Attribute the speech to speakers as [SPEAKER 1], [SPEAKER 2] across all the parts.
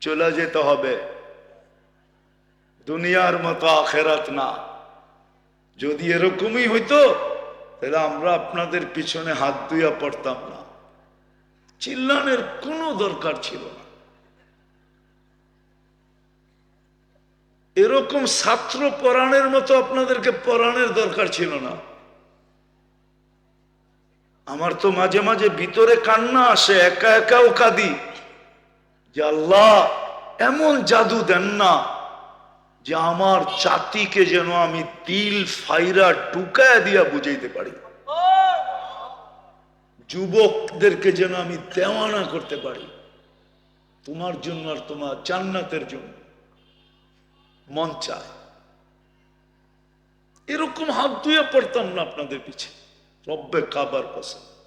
[SPEAKER 1] চলে যেতে হবে। দুনিয়ার মতো আখেরাত না। যদি এরকমই হইতো, তাহলে আমরা আপনাদের পিছনে হাত ধুইয়া পড়তাম না। চিল্লানের কোনো দরকার ছিল না। এরকম ছাত্র পরাণের মতো আপনাদেরকে পরাণের দরকার ছিল না। আমার তো মাঝে মাঝে ভিতরে কান্না আসে, একা একাও কাঁদি যে আল্লাহ এমন জাদু দেন না যে আমার জাতিকে যেন আমি তিল ফাইরা টুকায় দিয়া বুঝাইতে পারি। যুবকদেরকে যেন আমি দেওয়ানা করতে পারি। তোমার জন্য আর তোমার জান্নাতের জন্য মন চায়। এরকম হাত ধুয়ে পড়তাম না আপনাদের পিছে। রব্বে কাবার কসম।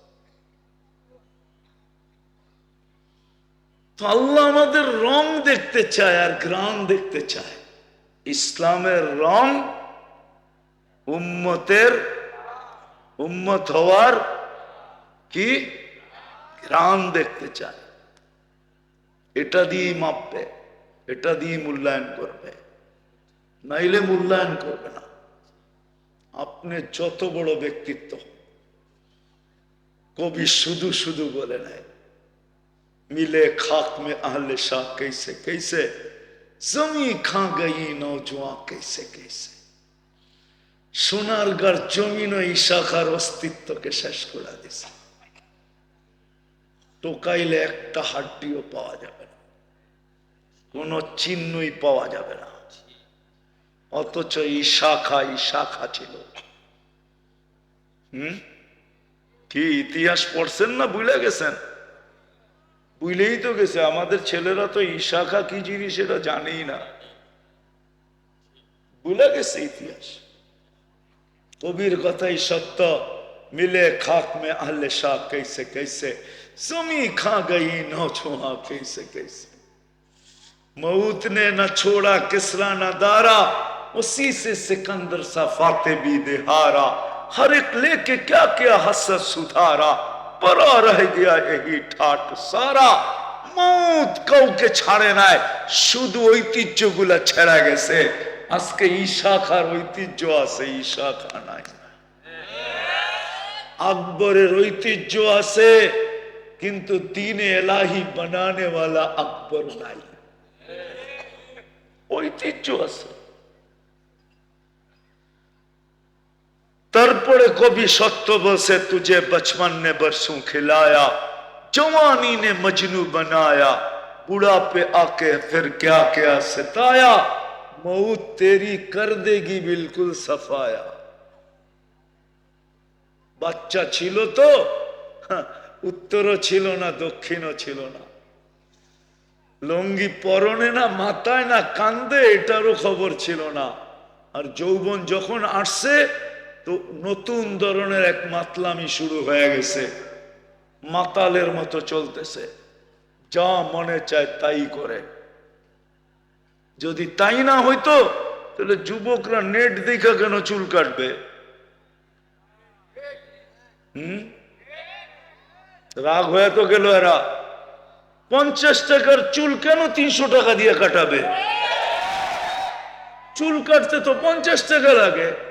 [SPEAKER 1] তো আল্লাহ আমাদের রং দেখতে চায় আর গ্রাম দেখতে চায়। ইসলামের রং উম্মতের উম্মত হওয়ার কি? গ্রাম দেখতে চায়। এটা দিয়েই মাপবে, এটা দিয়ে মূল্যায়ন করবে। নাইলে মূল্যায়ন করবে না। আপনি যত বড় ব্যক্তিত্ব, কবি শুধু শুধু বলে নেয়। मिले खाक में आहले शाह कैसे कैसे जमी खा गई नौजवान कैसे कैसे সোনার গার জমিন এই শাখার অস্তিত্বকে শেষ করে দিছে টোকাইলে একটা হাড্ডিও পাওয়া যাবে না কোনো চিহ্নই পাওয়া যাবে না অথচ এই শাখা এই শাখা ছিল হুম কি ইতিহাস পড়ছেন না ভুলে গেছেন বুঝলেই তো গেছে আমাদের ছেলেরা তো ইশাখা কি জিনিস এটা জানেই না ভুলে গেছে ইতিহাস কবির কথাই সত্য মিলে খাক মে আহলে শাহ कैसे कैसे जमी खा गई नौ छुआ कैसे कैसे मऊत ने न छोड़ा किसरा न दारा उसी से सिकंदर सा फाते भी देहारा हर एक लेके क्या क्या हसत सुधारा পরা রহে গিয়া এই ঠাট সারা মৌত কাউকে ছাড়ে নাই শুধু ঐতিহ্যগুলা ছেড়া গেছে আজকে ঈশাখার ঐতিহ্য আছে ঈশাখা নাই আকবরের ঐতিহ্য আছে কিন্তু দিনে এলাহি বানানে আকবর নাই ঐতিহ্য আছে কবি সত্যব से तुझे बचपन ने बरसों खिलाया, जवानी ने मजनू बनाया बूढ़ा पे आके फिर क्या क्या सताया मऊत तेरी कर देगी बिल्कुल सफाया। বাচ্চা ছিল তো উত্তরও ছিল না দক্ষিণও ছিল না লঙ্গি পরনে না মাথায় না কান্দে এটারও খবর ছিল না আর যৌবন যখন আসছে তো নতুন ধরনের এক মাতলামি শুরু হয়ে গেছে। মাতালের মতো চলতেছে। যা মনে চায় তাই করে। যদি তাই না হইতো, তাহলে যুবকরা নেট দেখা কেন চুল কাটবে? হম? রাগ হয়ে তো গেল এরা। পঞ্চাশ টাকার চুল কেন তিনশো টাকা দিয়ে কাটাবে? চুল কাটতে তো পঞ্চাশ টাকা লাগে।